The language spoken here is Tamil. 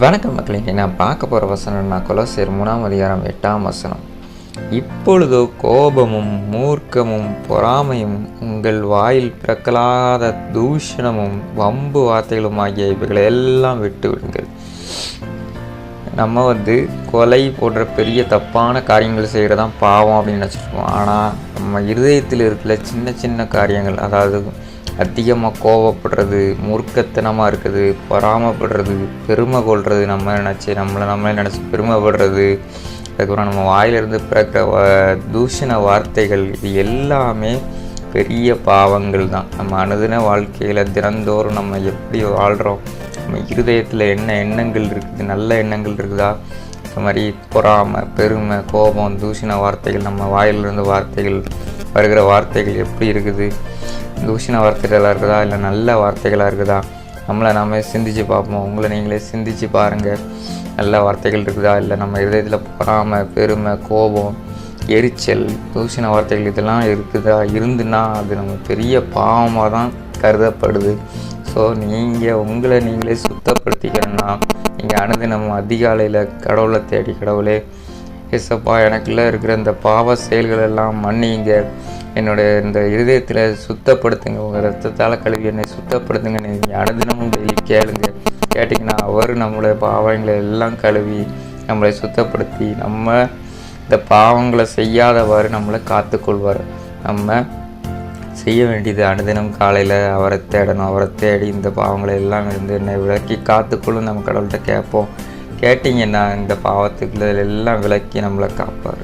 வணக்கம் மக்களே நான் பார்க்க போகிற வசனம்னா கொலசேர் மூணாம் அதிகாரம் எட்டாம் வசனம். இப்பொழுதோ கோபமும் மூர்க்கமும் பொறாமையும் உங்கள் வாயில் பிறக்கலாத தூஷணமும் வம்பு வார்த்தைகளும் ஆகிய இவைகளை எல்லாம் விட்டு விடுங்கள். நம்ம வந்து கொலை போன்ற பெரிய தப்பான காரியங்கள் செய்கிறதான் பாவம் அப்படின்னு நினச்சிருப்போம் ஆனால் நம்ம இருதயத்தில் இருக்கிற சின்ன சின்ன காரியங்கள் அதாவது அதிகமாக கோவப்படுறது மூர்க்கத்தனமாக இருக்குது பொறாமப்படுறது பெருமை கொள்வது நம்ம நினச்சி நம்மளை நம்மளே நினச்சி பெருமைப்படுறது. அதுக்கப்புறம் நம்ம வாயிலிருந்து பிறக்கிற வ- தூஷண வார்த்தைகள் இது எல்லாமே பெரிய பாவங்கள் தான். நம்ம அனுதின வாழ்க்கையில் தினந்தோறும் நம்ம எப்படி வாழ்கிறோம் நம்ம இருதயத்தில் என்ன எண்ணங்கள் இருக்குது நல்ல எண்ணங்கள் இருக்குதா? இந்த மாதிரி பொறாமை பெருமை கோபம் தூஷண வார்த்தைகள் நம்ம வாயிலிருந்து வார்த்தைகள் வருகிற வார்த்தைகள் எப்படி இருக்குது? தூஷண வார்த்தைகளாக இருக்குதா? இல்லை நல்ல வார்த்தைகளாக இருக்குதா? நம்மளை நாம சிந்திச்சு பார்ப்போம். உங்களை நீங்களே சிந்திச்சு பாருங்கள் நல்ல வார்த்தைகள் இருக்குதா? இல்லை நம்ம இதயத்தில் பொறாமை பெருமை கோபம் எரிச்சல் தூஷண வார்த்தைகள் இதெல்லாம் இருக்குதா? இருந்துன்னா அது நம்ம பெரிய பாவமாக தான் கருதப்படுது. ஸோ நீங்கள் உங்களை நீங்களே சுத்தப்படுத்திக்கணும்னா நீங்கள் அனுதினம் அதிகாலையில் கடவுளை தேடி கடவுளே ஏசப்பா எனக்குள்ளே இருக்கிற இந்த பாவ செயல்களெல்லாம் மன்னிங்க. என்னுடைய இந்த இருதயத்தில் சுத்தப்படுத்துங்க. உங்கள் ரத்தத்தால் கழுவி என்னை சுத்தப்படுத்துங்க. நீங்கள் அனுதினமும் டெய்லி கேளுங்க. கேட்டிங்கன்னா அவர் நம்மளுடைய பாவங்களை எல்லாம் கழுவி நம்மளை சுத்தப்படுத்தி நம்ம இந்த பாவங்களை செய்யாதவாறு நம்மளை காத்துக்கொள்வார். நம்ம செய்ய வேண்டியது அனுதினம் காலையில் அவரை தேடணும். அவரை தேடி இந்த பாவங்களை எல்லாம் இருந்து என்னை விளக்கி காத்துக்கொள்ளும் நம்ம கடவுள்கிட்ட கேட்போம். கேட்டிங்கன்னா இந்த பாவத்துக்குள்ள எல்லாம் விலக்கி நம்மளை காப்பார்.